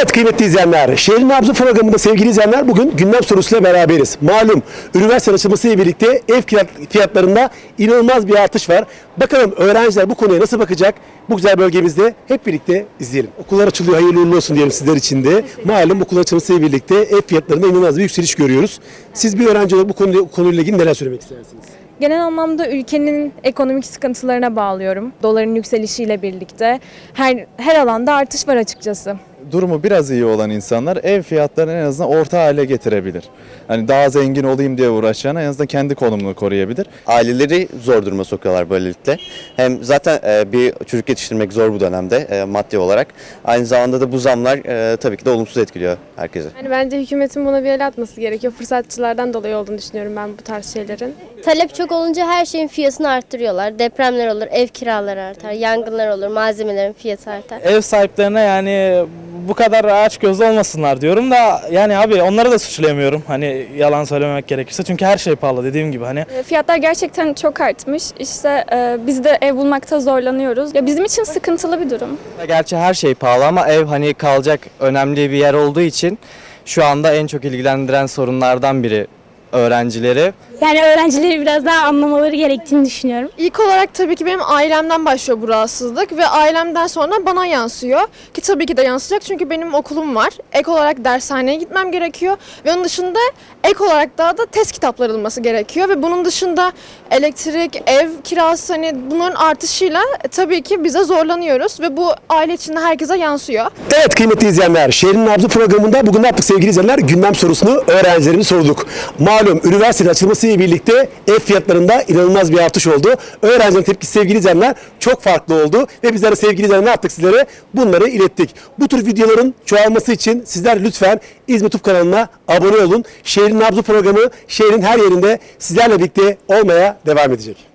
Evet kıymetli izleyenler, Şehrin Nabzı programında sevgili izleyenler bugün gündem sorusuyla beraberiz. Malum üniversite açılmasıyla birlikte ev fiyat- fiyatlarında inanılmaz bir artış var. Bakalım öğrenciler bu konuya nasıl bakacak? Bu güzel bölgemizde hep birlikte izleyelim. Okullar açılıyor, hayırlı uğurlu olsun diyelim sizler için de. Malum okul açılmasıyla birlikte ev fiyatlarında inanılmaz bir yükseliş görüyoruz. Siz bir öğrenci olarak bu konuyla, konuyla ilgili neler söylemek istersiniz? Genel anlamda ülkenin ekonomik sıkıntılarına bağlıyorum. Doların yükselişiyle birlikte her her alanda artış var açıkçası. Durumu biraz iyi olan insanlar ev fiyatlarını en azından orta hale getirebilir. Hani daha zengin olayım diye uğraşacağına en azından kendi konumunu koruyabilir. aileleri zor duruma sokuyorlar böylelikle. Hem zaten e, bir çocuk yetiştirmek zor bu dönemde e, maddi olarak. Aynı zamanda da bu zamlar e, tabii ki de olumsuz etkiliyor herkese. Yani bence hükümetin buna bir el atması gerekiyor. Fırsatçılardan dolayı olduğunu düşünüyorum ben bu tarz şeylerin. Talep çok olunca her şeyin fiyatını arttırıyorlar. Depremler olur, ev kiraları artar, yangınlar olur, malzemelerin fiyatı artar. ev sahiplerine yani bu kadar aç gözlü olmasınlar diyorum da yani abi onları da suçlayamıyorum hani yalan söylememek gerekirse çünkü her şey pahalı dediğim gibi hani E, Fiyatlar gerçekten çok artmış. İşte e, biz de ev bulmakta zorlanıyoruz. Ya bizim için sıkıntılı bir durum. Gerçi her şey pahalı ama ev hani kalacak önemli bir yer olduğu için şu anda en çok ilgilendiren sorunlardan biri öğrencileri. Yani öğrencileri biraz daha anlamaları gerektiğini düşünüyorum. İlk olarak tabii ki benim ailemden başlıyor bu rahatsızlık ve ailemden sonra bana yansıyor. Ki tabii ki de yansıyacak çünkü benim okulum var. Ek olarak dershaneye gitmem gerekiyor ve onun dışında ek olarak daha da test kitapları alınması gerekiyor ve bunun dışında elektrik, ev kirası hani bunların artışıyla e, tabii ki bize zorlanıyoruz ve bu aile içinde herkese yansıyor. Evet kıymetli izleyenler, Şehrin Nabzı programında bugün ne yaptık sevgili izleyenler? Gündem sorusunu öğrencilerimize sorduk. Malum üniversite açılmasıyla birlikte ev fiyatlarında inanılmaz bir artış oldu. Öğrencilerin tepkisi sevgili izleyenler çok farklı oldu ve bizler sevgili izleyenler ne yaptık sizlere? Bunları ilettik. Bu tür videoların çoğalması için sizler lütfen İzmir YouTube kanalına abone olun. Şehrin Nabzı programı şehrin her yerinde sizlerle birlikte olmaya devam edecek.